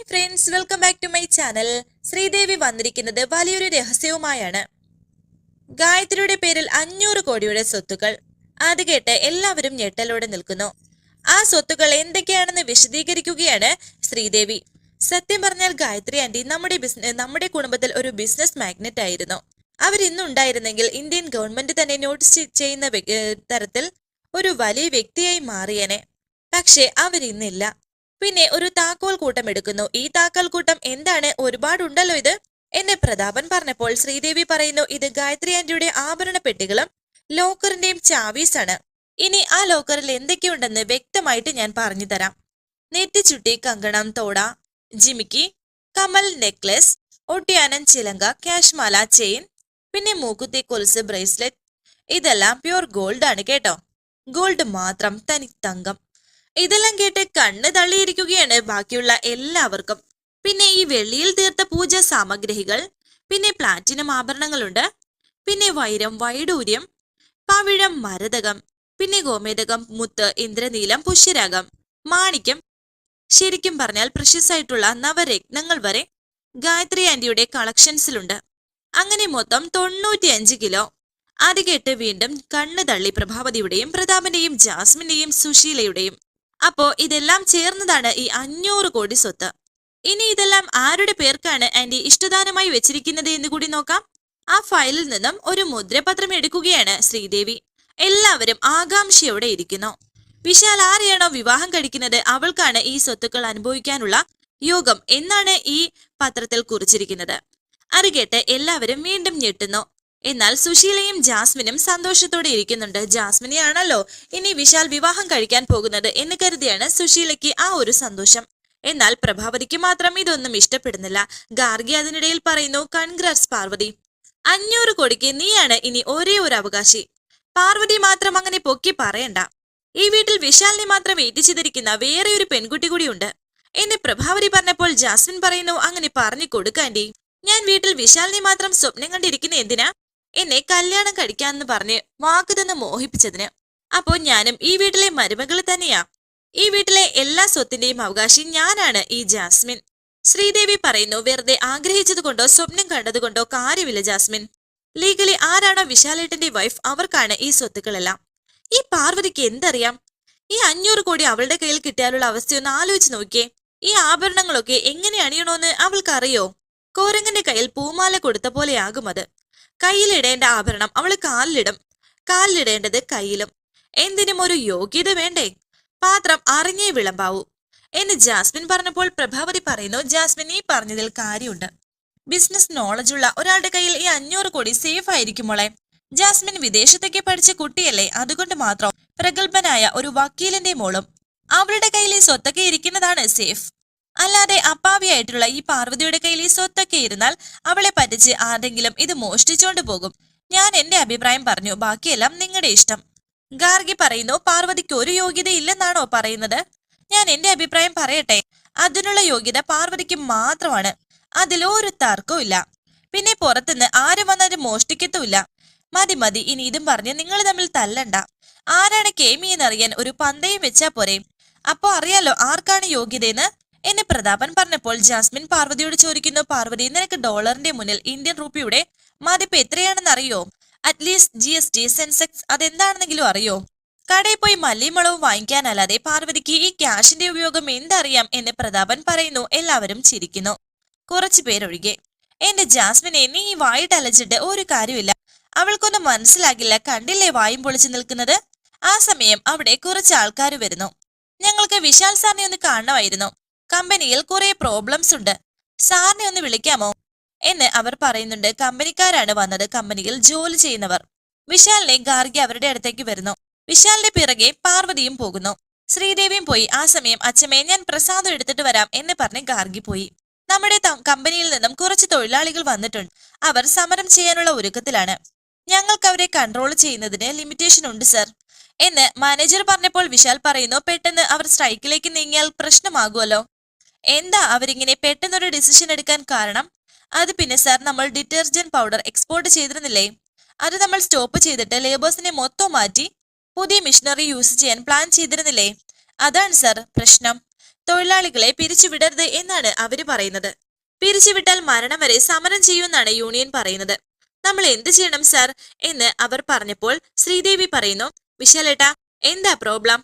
Hi friends welcome back to my channel Sreedevi വന്നിരിക്കുന്നത് വലിയൊരു രഹസ്യവുമായാണ്. ഗായത്രിയുടെ പേരിൽ അഞ്ഞൂറ് കോടിയുടെ സ്വത്തുക്കൾ. അത് കേട്ട് എല്ലാവരും ഞെട്ടലോടെ നിൽക്കുന്നു. ആ സ്വത്തുക്കൾ എന്തൊക്കെയാണെന്ന് വിശദീകരിക്കുകയാണ് ശ്രീദേവി. സത്യം പറഞ്ഞാൽ ഗായത്രി ആന്റി നമ്മുടെ ബിസിനസ് നമ്മുടെ കുടുംബത്തിൽ ഒരു ബിസിനസ് മാഗ്നറ്റ് ആയിരുന്നു. അവർ ഇന്നുണ്ടായിരുന്നെങ്കിൽ ഇന്ത്യൻ ഗവൺമെന്റ് തന്നെ നോട്ടീസ് ചെയ്യുന്ന തരത്തിൽ ഒരു വലിയ വ്യക്തിയായി മാറിയനെ. പക്ഷേ അവരിന്നില്ല പിന്നെ ഒരു താക്കോൽ കൂട്ടം എടുക്കുന്നു. ഈ താക്കോൽ കൂട്ടം എന്താണ്? ഒരുപാടുണ്ടല്ലോ ഇത്. എന്നെ പ്രതാപൻ പറഞ്ഞപ്പോൾ ശ്രീദേവി പറയുന്നു ഇത് ഗായത്രി ആന്റിയുടെ ആഭരണ പെട്ടികളും ലോക്കറിന്റെയും ചാവീസ് ആണ് ഇനി ആ ലോക്കറിൽ എന്തൊക്കെയുണ്ടെന്ന് വ്യക്തമായിട്ട് ഞാൻ പറഞ്ഞു തരാം. നെറ്റിച്ചുട്ടി കങ്കണം തോട ജിമിക്കി കമൽ നെക്ലസ് ഒട്ടിയാനം ചിലങ്ക കാശ്മാല ചെയിൻ പിന്നെ മൂക്കുത്തി കൊലുസ് ബ്രേസ്ലെറ്റ്. ഇതെല്ലാം പ്യൂർ ഗോൾഡ് ആണ് കേട്ടോ. ഗോൾഡ് മാത്രം തനി തങ്കം ഇതെല്ലാം കേട്ട് കണ്ണ് തള്ളിയിരിക്കുകയാണ് ബാക്കിയുള്ള എല്ലാവർക്കും. പിന്നെ ഈ വെള്ളിയിൽ തീർത്ത പൂജ സാമഗ്രികൾ പിന്നെ പ്ലാറ്റിനം ആഭരണങ്ങളുണ്ട് പിന്നെ വൈരം വൈഡൂര്യം പവിഴം മരതകം പിന്നെ ഗോമേതകം മുത്ത് ഇന്ദ്രനീലം പുഷ്യരാഗം മാണിക്യം. ശരിക്കും പറഞ്ഞാൽ പ്രഷ്യസ് ആയിട്ടുള്ള നവരത്നങ്ങൾ വരെ ഗായത്രി ആന്റിയുടെ കളക്ഷൻസിലുണ്ട്. അങ്ങനെ മൊത്തം തൊണ്ണൂറ്റിയഞ്ച് കിലോ. അത് കേട്ട് വീണ്ടും കണ്ണു തള്ളി പ്രഭാവതിയുടെയും പ്രതാപന്റെയും ജാസ്മിന്റെയും സുശീലയുടെയും അപ്പോ ഇതെല്ലാം ചേർന്നതാണ് ഈ അഞ്ഞൂറ് കോടി സ്വത്ത്. ഇനി ഇതെല്ലാം ആരുടെ പേർക്കാണ് ആന്റി ഇഷ്ടദാനമായി വെച്ചിരിക്കുന്നത് എന്ന് കൂടി നോക്കാം. ആ ഫയലിൽ നിന്നും ഒരു മുദ്രപത്രം എടുക്കുകയാണ് ശ്രീദേവി. എല്ലാവരും ആകാംക്ഷയോടെ ഇരിക്കുന്നു. വിശാൽ ആരെയാണോ വിവാഹം കഴിക്കുന്നത് അവൾക്കാണ് ഈ സ്വത്തുക്കൾ അനുഭവിക്കാനുള്ള യോഗം എന്നാണ് ഈ പത്രത്തിൽ കുറിച്ചിരിക്കുന്നത്. അറികേട്ട് എല്ലാവരും വീണ്ടും ഞെട്ടുന്നു. എന്നാൽ സുശീലയും ജാസ്മിനും സന്തോഷത്തോടെ ഇരിക്കുന്നുണ്ട്. ജാസ്മിനെയാണല്ലോ ഇനി വിശാൽ വിവാഹം കഴിക്കാൻ പോകുന്നത് എന്ന് കരുതിയാണ് സുശീലയ്ക്ക് ആ ഒരു സന്തോഷം. എന്നാൽ പ്രഭാവതിക്ക് മാത്രം ഇതൊന്നും ഇഷ്ടപ്പെടുന്നില്ല. ഗാർഗി അതിനിടയിൽ പറയുന്നു കൺഗ്രാറ്റ്സ് പാർവതി. അഞ്ഞൂറ് കോടിക്ക് നീയാണ് ഇനി ഒരേ ഒരു അവകാശി. പാർവതി മാത്രം അങ്ങനെ പൊക്കി പറയണ്ട. ഈ വീട്ടിൽ വിശാലിനെ മാത്രം ഏറ്റിച്ചിരിക്കുന്ന വേറെ ഒരു പെൺകുട്ടി കൂടിയുണ്ട് എന്ന് പ്രഭാവതി പറഞ്ഞപ്പോൾ ജാസ്മിൻ പറയുന്നു അങ്ങനെ പറഞ്ഞു കൊടുക്കാണ്ടി ഞാൻ വീട്ടിൽ വിശാലിനെ മാത്രം സ്വപ്നം കണ്ടിരിക്കുന്ന എന്തിനാ? എന്നെ കല്യാണം കഴിക്കാന്ന് പറഞ്ഞ് വാക്ക് തന്ന് മോഹിപ്പിച്ചതിന് അപ്പോ ഞാനും ഈ വീട്ടിലെ മരുമകൾ തന്നെയാ. ഈ വീട്ടിലെ എല്ലാ സ്വത്തിന്റെയും അവകാശി ഞാനാണ് ഈ ജാസ്മിൻ. ശ്രീദേവി പറയുന്നു വെറുതെ ആഗ്രഹിച്ചത് കൊണ്ടോ സ്വപ്നം കണ്ടതുകൊണ്ടോ കാര്യമില്ല ജാസ്മിൻ. ലീഗലി ആരാണോ വിശാലേട്ടന്റെ വൈഫ് അവർക്കാണ് ഈ സ്വത്തുക്കളെല്ലാം. ഈ പാർവതിക്ക് എന്തറിയാം? ഈ അഞ്ഞൂറ് കോടി അവളുടെ കയ്യിൽ കിട്ടിയാലുള്ള അവസ്ഥയൊന്ന് ആലോചിച്ച് നോക്കിയേ. ഈ ആഭരണങ്ങളൊക്കെ എങ്ങനെ അണിയണോന്ന് അവൾക്കറിയോ? കോരങ്ങന്റെ കയ്യിൽ പൂമാല കൊടുത്ത പോലെയാകും അത്. കയ്യിലിടേണ്ട ആഭരണം അവൾ കാലിലിടും. കാലിലിടേണ്ടത് കയ്യിലും. എന്തിനും ഒരു യോഗ്യത വേണ്ടേ? പാത്രം അറിഞ്ഞേ വിളമ്പാവൂ. എന്ന് ജാസ്മിൻ പറഞ്ഞപ്പോൾ പ്രഭാവതി പറയുന്നു ജാസ്മിൻ ഈ പറഞ്ഞതിൽ കാര്യമുണ്ട്. ബിസിനസ് നോളജ് ഉള്ള ഒരാളുടെ കയ്യിൽ ഈ അഞ്ഞൂറ് കോടി സേഫ് ആയിരിക്കും മോളെ. ജാസ്മിൻ വിദേശത്തേക്ക് പഠിച്ച കുട്ടിയല്ലേ അതുകൊണ്ട് മാത്രം പ്രഗത്ഭനായ ഒരു വക്കീലിന്റെ മോളും അവരുടെ കയ്യിൽ ഈ സ്വത്തൊക്കെ ഇരിക്കുന്നതാണ് സേഫ് അല്ലാതെ അപ്പാവിയായിട്ടുള്ള ഈ പാർവതിയുടെ കയ്യിൽ ഈ സ്വത്തൊക്കെ ഇരുന്നാൽ അവളെ പറ്റിച്ച് ആരെങ്കിലും ഇത് മോഷ്ടിച്ചോണ്ട് പോകും. ഞാൻ എന്റെ അഭിപ്രായം പറഞ്ഞു. ബാക്കിയെല്ലാം നിങ്ങളുടെ ഇഷ്ടം. ഗാർഗി പറയുന്നു പാർവതിക്ക് ഒരു യോഗ്യത ഇല്ലെന്നാണോ പറയുന്നത്? ഞാൻ എന്റെ അഭിപ്രായം പറയട്ടെ. അതിനുള്ള യോഗ്യത പാർവതിക്ക് മാത്രമാണ്. അതിൽ ഒരു തർക്കവും പിന്നെ പുറത്തുനിന്ന് ആരും വന്നാലും മോഷ്ടിക്കത്തുമില്ല. മതി മതി. ഇനി ഇതും പറഞ്ഞ് നിങ്ങൾ തമ്മിൽ തല്ലണ്ട. ആരാണ് കേമി എന്നറിയാൻ ഒരു പന്തയും വെച്ചാ പോരെ? അപ്പോ അറിയാലോ ആർക്കാണ് യോഗ്യതയെന്ന്? എന്നെ പ്രതാപൻ പറഞ്ഞപ്പോൾ ജാസ്മിൻ പാർവതിയോട് ചോദിക്കുന്നു പാർവതി നിനക്ക് ഡോളറിന്റെ മുന്നിൽ ഇന്ത്യൻ റുപ്പിയുടെ മതിപ്പ് എത്രയാണെന്ന് അറിയോ? At least G S T sensex അതെന്താണെന്നെങ്കിലും അറിയോ? കടയിൽ പോയി മല്ലിമുളവും വാങ്ങിക്കാനല്ലാതെ പാർവതിക്ക് ഈ ക്യാഷിന്റെ ഉപയോഗം എന്തറിയാം? എന്ന് പ്രതാപൻ പറയുന്നു. എല്ലാവരും ചിരിക്കുന്നു. കുറച്ചു പേരൊഴികെ എന്റെ ജാസ്മിനെ നീ ഈ വായിട്ട് അലച്ചിട്ട് ഒരു കാര്യമില്ല. അവൾക്കൊന്നും മനസ്സിലാകില്ല. കണ്ടില്ലേ വായും പൊളിച്ചു നിൽക്കുന്നത്? ആ സമയം അവിടെ കുറച്ച് ആൾക്കാർ വരുന്നു. ഞങ്ങൾക്ക് വിശാൽ സാറിനെ ഒന്ന് കാണണമായിരുന്നു. കമ്പനിയിൽ കുറെ പ്രോബ്ലംസ് ഉണ്ട്. സാറിനെ ഒന്ന് വിളിക്കാമോ? എന്ന് അവർ പറയുന്നുണ്ട്. കമ്പനിക്കാരാണ് വന്നത്. കമ്പനിയിൽ ജോലി ചെയ്യുന്നവർ. വിശാലിനെ ഗാർഗി അവരുടെ അടുത്തേക്ക് വരുന്നു. വിശാലിന്റെ പിറകെ പാർവതിയും പോകുന്നു. ശ്രീദേവിയും പോയി. ആ സമയം അച്ഛമ്മേ ഞാൻ പ്രസാദം എടുത്തിട്ട് വരാം എന്ന് പറഞ്ഞ് ഗാർഗി പോയി. നമ്മുടെ കമ്പനിയിൽ നിന്നും കുറച്ച് തൊഴിലാളികൾ വന്നിട്ടുണ്ട്. അവർ സമരം ചെയ്യാനുള്ള ഒരുക്കത്തിലാണ്. ഞങ്ങൾക്ക് അവരെ കൺട്രോൾ ചെയ്യുന്നതിന് ലിമിറ്റേഷൻ ഉണ്ട് സർ എന്ന് മാനേജർ പറഞ്ഞപ്പോൾ വിശാൽ പറയുന്നു. പെട്ടെന്ന് അവർ സ്ട്രൈക്കിലേക്ക് നീങ്ങിയാൽ പ്രശ്നമാകുമല്ലോ. എന്താ അവരിങ്ങനെ പെട്ടെന്നൊരു ഡിസിഷൻ എടുക്കാൻ കാരണം? അത് പിന്നെ സാർ നമ്മൾ ഡിറ്റർജന്റ് പൗഡർ എക്സ്പോർട്ട് ചെയ്തിരുന്നില്ലേ? അത് നമ്മൾ സ്റ്റോപ്പ് ചെയ്തിട്ട് ലേബേഴ്സിനെ മൊത്തം മാറ്റി പുതിയ മിഷനറി യൂസ് ചെയ്യാൻ പ്ലാൻ ചെയ്തിരുന്നില്ലേ? അതാണ് സാർ പ്രശ്നം. തൊഴിലാളികളെ പിരിച്ചുവിടരുത് എന്നാണ് അവർ പറയുന്നത്. പിരിച്ചുവിട്ടാൽ മരണം വരെ സമരം ചെയ്യുമെന്നാണ് യൂണിയൻ പറയുന്നത്. നമ്മൾ എന്ത് ചെയ്യണം സാർ എന്ന് അവർ പറഞ്ഞപ്പോൾ ശ്രീദേവി പറയുന്നു വിശാലേട്ടാ എന്താ പ്രോബ്ലം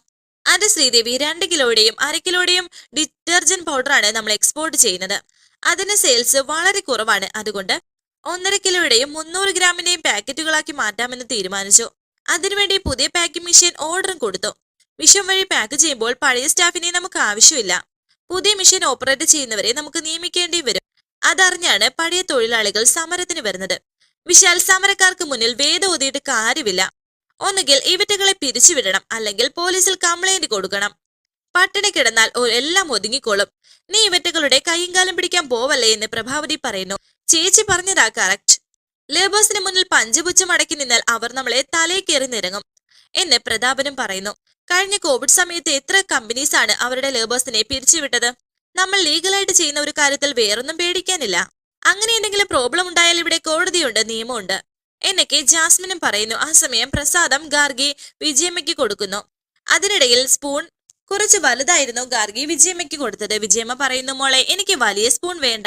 അത് ശ്രീദേവി രണ്ട് കിലോയുടെയും അര കിലോയുടെയും ഡിറ്റർജന്റ് പൗഡറാണ് നമ്മൾ എക്സ്പോർട്ട് ചെയ്യുന്നത്. അതിന് സെയിൽസ് വളരെ കുറവാണ്. അതുകൊണ്ട് ഒന്നര കിലോയുടെയും മുന്നൂറ് ഗ്രാമിന്റെയും പാക്കറ്റുകളാക്കി മാറ്റാമെന്ന് തീരുമാനിച്ചു. അതിനുവേണ്ടി പുതിയ പാക്കിംഗ് മെഷീൻ ഓർഡറും കൊടുത്തു. മിഷൻ വഴി പാക്ക് ചെയ്യുമ്പോൾ പഴയ സ്റ്റാഫിനെ നമുക്ക് ആവശ്യമില്ല. പുതിയ മെഷീൻ ഓപ്പറേറ്റ് ചെയ്യുന്നവരെ നമുക്ക് നിയമിക്കേണ്ടി വരും. അതറിഞ്ഞാണ് പഴയ തൊഴിലാളികൾ സമരത്തിന് വരുന്നത്. വിശാൽ സമരക്കാർക്ക് മുന്നിൽ വേദം ഊതിയിട്ട് കാര്യമില്ല. ഒന്നുകിൽ ഇവറ്റകളെ പിരിച്ചുവിടണം അല്ലെങ്കിൽ പോലീസിൽ കംപ്ലൈന്റ് കൊടുക്കണം. പട്ടിണി കിടന്നാൽ എല്ലാം ഒതുങ്ങിക്കോളും. നീ ഇവറ്റകളുടെ കൈയും കാലം പിടിക്കാൻ പോവല്ലേ എന്ന് പ്രഭാവതി പറയുന്നു. ചേച്ചി പറഞ്ഞതാ കറക്റ്റ് ലേബേഴ്സിന് മുന്നിൽ പഞ്ചപുച്ഛം അടക്കി നിന്നാൽ അവർ നമ്മളെ തലേ കയറി നിരങ്ങും എന്ന് പ്രതാപനും പറയുന്നു. കഴിഞ്ഞ കോവിഡ് സമയത്ത് എത്ര കമ്പനീസ് ആണ് അവരുടെ ലേബേഴ്സിനെ പിരിച്ചുവിട്ടത്? നമ്മൾ ലീഗലായിട്ട് ചെയ്യുന്ന ഒരു കാര്യത്തിൽ വേറൊന്നും പേടിക്കാനില്ല. അങ്ങനെ എന്തെങ്കിലും പ്രോബ്ലം ഉണ്ടായാൽ ഇവിടെ കോടതിയുണ്ട് നിയമമുണ്ട്. എന്നൊക്കെ ജാസ്മിനും പറയുന്നു. ആ സമയം പ്രസാദം ഗാർഗി വിജയമ്മയ്ക്ക് കൊടുക്കുന്നു. അതിനിടയിൽ സ്പൂൺ കുറച്ച് വലുതായിരുന്നു ഗാർഗി വിജയമ്മയ്ക്ക് കൊടുത്തത്. വിജയമ്മ പറയുന്നു മോളെ എനിക്ക് വലിയ സ്പൂൺ വേണ്ട.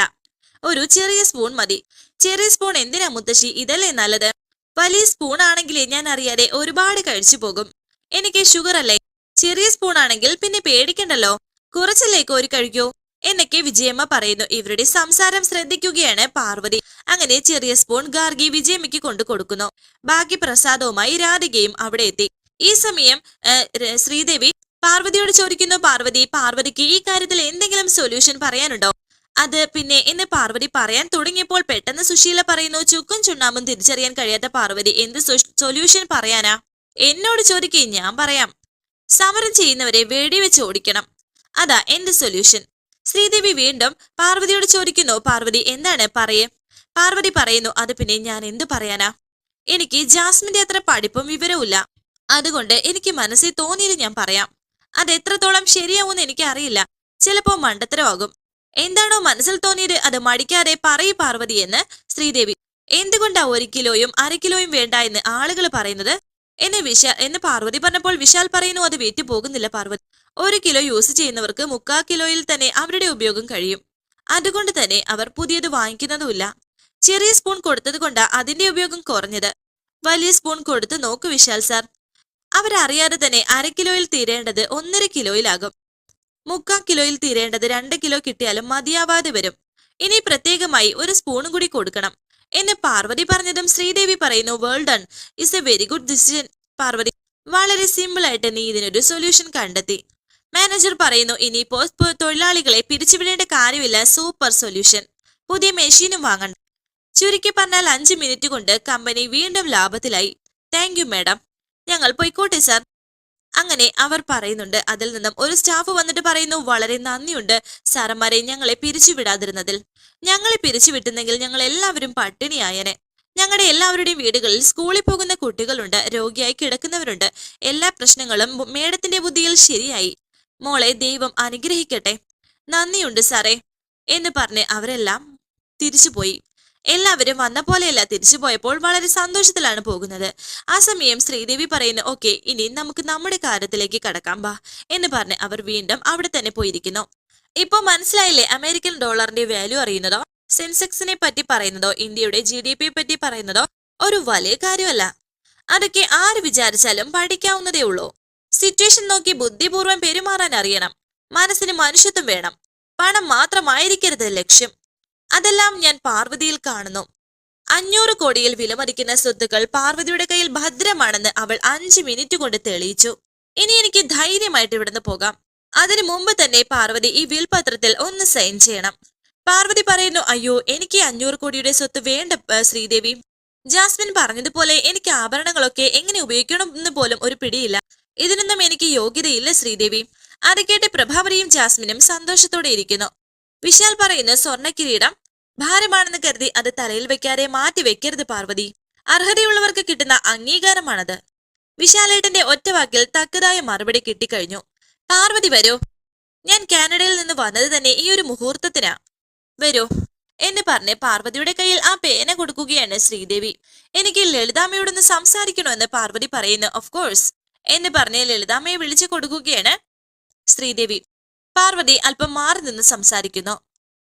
ഒരു ചെറിയ സ്പൂൺ മതി. ചെറിയ സ്പൂൺ എന്തിനാ മുത്തശ്ശി? ഇതല്ലേ നല്ലത്. വലിയ സ്പൂൺ ആണെങ്കിലേ ഞാൻ അറിയാതെ ഒരുപാട് കഴിച്ചു പോകും. എനിക്ക് ഷുഗർ അല്ലേ ചെറിയ സ്പൂൺ ആണെങ്കിൽ പിന്നെ പേടിക്കണ്ടല്ലോ. കുറച്ചല്ലേ കോരി കഴിക്കൂ? എന്നൊക്കെ വിജയമ്മ പറയുന്നു. ഇവരുടെ സംസാരം ശ്രദ്ധിക്കുകയാണ് പാർവതി. അങ്ങനെ ചെറിയ സ്പൂൺ ഗാർഗി വിജയമ്മയ്ക്ക് കൊണ്ടു കൊടുക്കുന്നു. ബാക്കി പ്രസാദവുമായി രാധികയും അവിടെ എത്തി. ഈ സമയം ശ്രീദേവി പാർവതിയോട് ചോദിക്കുന്നു പാർവതി പാർവതിക്ക് ഈ കാര്യത്തിൽ എന്തെങ്കിലും സൊല്യൂഷൻ പറയാനുണ്ടോ? അത് പിന്നെ എന്ന് പാർവതി പറയാൻ തുടങ്ങിയപ്പോൾ പെട്ടെന്ന് സുശീല പറയുന്നു ചുക്കും ചുണ്ണാമ്പും തിരിച്ചറിയാൻ കഴിയാത്ത പാർവതി എന്ത് സൊല്യൂഷൻ പറയാനാ? എന്നോട് ചോദിക്കേ ഞാൻ പറയാം. സമരം ചെയ്യുന്നവരെ വെടിവെച്ച് ഓടിക്കണം. അതാ എന്റെ സൊല്യൂഷൻ ശ്രീദേവി വീണ്ടും പാർവതിയോട് ചോദിക്കുന്നു പാർവതി എന്താണ്? പറയേ. പാർവതി പറയുന്നു അത് പിന്നെ ഞാൻ എന്തു പറയാനാ? എനിക്ക് ജാസ്മിന്റെ അത്ര പഠിപ്പും വിവരവുമില്ല. അതുകൊണ്ട് എനിക്ക് മനസ്സിൽ തോന്നിയത് ഞാൻ പറയാം. അത് എത്രത്തോളം ശരിയാവുമെന്ന് എനിക്ക് അറിയില്ല ചിലപ്പോ മണ്ടത്തരമാകും. എന്താണോ മനസ്സിൽ തോന്നിയത് അത് മടിക്കാതെ പറയൂ പാർവതി എന്ന് ശ്രീദേവി. എന്തുകൊണ്ടാ ഒരു കിലോയും അര കിലോയും വേണ്ട എന്ന് ആളുകൾ പറയുന്നത്? എന്നെ വിശാൽ എന്ന് പാർവതി പറഞ്ഞപ്പോൾ വിശാൽ പറയുന്നു അത് വീട്ടിൽ പോകുന്നില്ല പാർവതി. ഒരു കിലോ യൂസ് ചെയ്യുന്നവർക്ക് മുക്കാ കിലോയിൽ തന്നെ അവരുടെ ഉപയോഗം കഴിയും. അതുകൊണ്ട് തന്നെ അവർ പുതിയത് വാങ്ങിക്കുന്നതുമില്ല. ചെറിയ സ്പൂൺ കൊടുത്തത് കൊണ്ട് അതിന്റെ ഉപയോഗം കുറഞ്ഞത്. വലിയ സ്പൂൺ കൊടുത്ത് നോക്ക് വിശാൽ സാർ. അവരറിയാതെ തന്നെ അര കിലോയിൽ തീരേണ്ടത് ഒന്നര കിലോയിലാകും. മുക്കാൽ കിലോയിൽ തീരേണ്ടത് രണ്ട് കിലോ കിട്ടിയാലും മതിയാവാതെ വരും. ഇനി പ്രത്യേകമായി ഒരു സ്പൂണും കൂടി കൊടുക്കണം. എന്ന് പാർവതി പറഞ്ഞതും ശ്രീദേവി പറയുന്നു world is a very good decision Parvathy. വളരെ സിമ്പിൾ ആയിട്ട് നീ ഇതിനൊരു സൊല്യൂഷൻ കണ്ടെത്തി. മാനേജർ പറയുന്നു ഇനി പോസ്റ്റ് തൊഴിലാളികളെ പിരിച്ചുവിടേണ്ട കാര്യമില്ല. Super solution. പുതിയ മെഷീനും വാങ്ങണം. ചുരുക്കി പറഞ്ഞാൽ അഞ്ച് മിനിറ്റ് കൊണ്ട് കമ്പനി വീണ്ടും ലാഭത്തിലായി. താങ്ക് യു മാഡം ഞങ്ങൾ പൊയ്ക്കോട്ടെ സാർ അങ്ങനെ അവർ പറയുന്നുണ്ട്. അതിൽ നിന്നും ഒരു സ്റ്റാഫ് വന്നിട്ട് പറയുന്നു വളരെ നന്ദിയുണ്ട് സാറന്മാരെ ഞങ്ങളെ പിരിച്ചുവിടാതിരുന്നതിൽ. ഞങ്ങളെ പിരിച്ചുവിട്ടുന്നെങ്കിൽ ഞങ്ങൾ എല്ലാവരും പട്ടിണിയായനെ. ഞങ്ങളുടെ എല്ലാവരുടെയും വീടുകളിൽ സ്കൂളിൽ പോകുന്ന കുട്ടികളുണ്ട് രോഗിയായി കിടക്കുന്നവരുണ്ട്. എല്ലാ പ്രശ്നങ്ങളും മേഡത്തിന്റെ ബുദ്ധിയിൽ ശരിയായി. മോളെ ദൈവം അനുഗ്രഹിക്കട്ടെ. നന്ദിയുണ്ട് സാറേ. എന്ന് പറഞ്ഞ് അവരെല്ലാം തിരിച്ചുപോയി. എല്ലാവരും വന്ന പോലെയല്ല തിരിച്ചു പോയപ്പോൾ വളരെ സന്തോഷത്തിലാണ് പോകുന്നത്. ആ സമയം ശ്രീദേവി പറയുന്നു ഓക്കെ ഇനി നമുക്ക് നമ്മുടെ കാര്യത്തിലേക്ക് കടക്കാം ബാ എന്ന് പറഞ്ഞ് അവർ വീണ്ടും അവിടെ തന്നെ പോയിരിക്കുന്നു. ഇപ്പൊ മനസ്സിലായില്ലേ അമേരിക്കൻ ഡോളറിന്റെ വാല്യൂ അറിയുന്നതോ സെൻസെക്സിനെ പറ്റി പറയുന്നതോ ഇന്ത്യയുടെ ജി ഡി പിയെ പറ്റി പറയുന്നതോ ഒരു വലിയ കാര്യമല്ല. അതൊക്കെ ആര് വിചാരിച്ചാലും പഠിക്കാവുന്നതേ ഉള്ളൂ. സിറ്റുവേഷൻ നോക്കി ബുദ്ധിപൂർവം പെരുമാറാൻ അറിയണം. മനസ്സിന് മനുഷ്യത്വം വേണം. പണം മാത്രമായിരിക്കരുത് ലക്ഷ്യം. അതെല്ലാം ഞാൻ പാർവതിയിൽ കാണുന്നു. അഞ്ഞൂറ് കോടിയിൽ വിലമതിക്കുന്ന സ്വത്തുക്കൾ പാർവതിയുടെ കയ്യിൽ ഭദ്രമാണെന്ന് അവൾ അഞ്ച് മിനിറ്റ് കൊണ്ട് തെളിയിച്ചു. ഇനി എനിക്ക് ധൈര്യമായിട്ട് ഇവിടുന്ന് പോകാം. അതിനു മുമ്പ് തന്നെ പാർവതി ഈ വിൽപത്രത്തിൽ ഒന്ന് സൈൻ ചെയ്യണം. പാർവതി പറയുന്നു അയ്യോ എനിക്ക് അഞ്ഞൂറ് കോടിയുടെ സ്വത്ത് വേണ്ട ശ്രീദേവി. ജാസ്മിൻ പറഞ്ഞതുപോലെ എനിക്ക് ആഭരണങ്ങളൊക്കെ എങ്ങനെ ഉപയോഗിക്കണം എന്ന് പോലും ഒരു പിടിയില്ല. ഇതിനൊന്നും എനിക്ക് യോഗ്യതയില്ല ശ്രീദേവി. അത് കേട്ട് പ്രഭാവതിയും ജാസ്മിനും സന്തോഷത്തോടെ ഇരിക്കുന്നു. വിശാൽ പറയുന്നു സ്വർണ കിരീടം ഭാരമാണെന്ന് കരുതി അത് തലയിൽ വെക്കാതെ മാറ്റി വെക്കരുത് പാർവതി. അർഹതയുള്ളവർക്ക് കിട്ടുന്ന അംഗീകാരമാണത്. വിശാലേട്ടന്റെ ഒറ്റവാക്കിൽ തക്കതായ മറുപടി കിട്ടിക്കഴിഞ്ഞു. പാർവതി വരൂ. ഞാൻ കാനഡയിൽ നിന്ന് വന്നത് തന്നെ ഈ ഒരു മുഹൂർത്തത്തിനാ. വരൂ. എന്ന് പറഞ്ഞ് പാർവതിയുടെ കയ്യിൽ ആ പേന കൊടുക്കുകയാണ് ശ്രീദേവി. എനിക്ക് ലളിതാമ്മയോടൊന്ന് സംസാരിക്കണമെന്ന് പാർവതി പറയുന്നു ഓഫ് കോഴ്സ് എന്ന് പറഞ്ഞ് ലളിതാമ്മയെ വിളിച്ചു കൊടുക്കുകയാണ് ശ്രീദേവി. പാർവതി അല്പം മാറി നിന്ന് സംസാരിക്കുന്നു.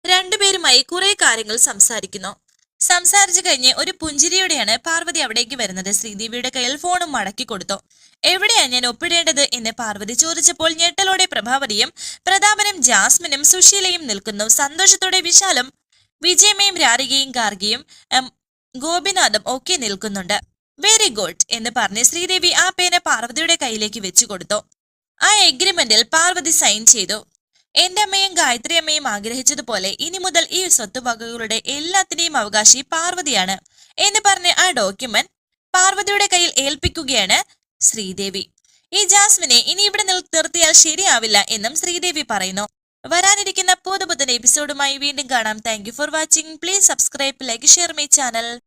രണ്ടുപേരുമായി കുറെ കാര്യങ്ങൾ സംസാരിക്കുന്നു. സംസാരിച്ചു കഴിഞ്ഞ് ഒരു പുഞ്ചിരിയോടെയാണ് പാർവതി അവിടേക്ക് വരുന്നത്. ശ്രീദേവിയുടെ കയ്യിൽ ഫോണും മടക്കി കൊടുത്തു. എവിടെയാണ് ഞാൻ ഒപ്പിടേണ്ടത്? എന്ന് പാർവതി ചോദിച്ചപ്പോൾ ഞെട്ടലോടെ പ്രഭാവതിയും പ്രതാപനും ജാസ്മിനും സുശീലയും നിൽക്കുന്നു. സന്തോഷത്തോടെ വിശാലും വിജയമയും രാരികയും ഗാർഗിയും ഗോപിനാഥും ഒക്കെ നിൽക്കുന്നുണ്ട്. വെരി ഗുഡ് എന്ന് പറഞ്ഞ് ശ്രീദേവി ആ പേന പാർവതിയുടെ കയ്യിലേക്ക് വെച്ചു കൊടുത്തു. ആ എഗ്രിമെന്റിൽ പാർവതി സൈൻ ചെയ്തു. എന്റെ അമ്മയും ഗായത്രി അമ്മയും ആഗ്രഹിച്ചതുപോലെ ഇനി മുതൽ ഈ സ്വത്തുവകകളുടെ എല്ലാത്തിന്റെയും അവകാശി പാർവതിയാണ് എന്ന് പറഞ്ഞ് ആ ഡോക്യുമെന്റ് പാർവതിയുടെ കയ്യിൽ ഏൽപ്പിക്കുകയാണ് ശ്രീദേവി. ഈ ജാസ്മിനെ ഇനി ഇവിടെ നിർത്തിയാൽ ശരിയാവില്ല എന്നും ശ്രീദേവി പറയുന്നു. വരാനിരിക്കുന്ന പുതുപുത്തൻ എപ്പിസോഡുമായി വീണ്ടും കാണാം. Thank for watching please subscribe like share my channel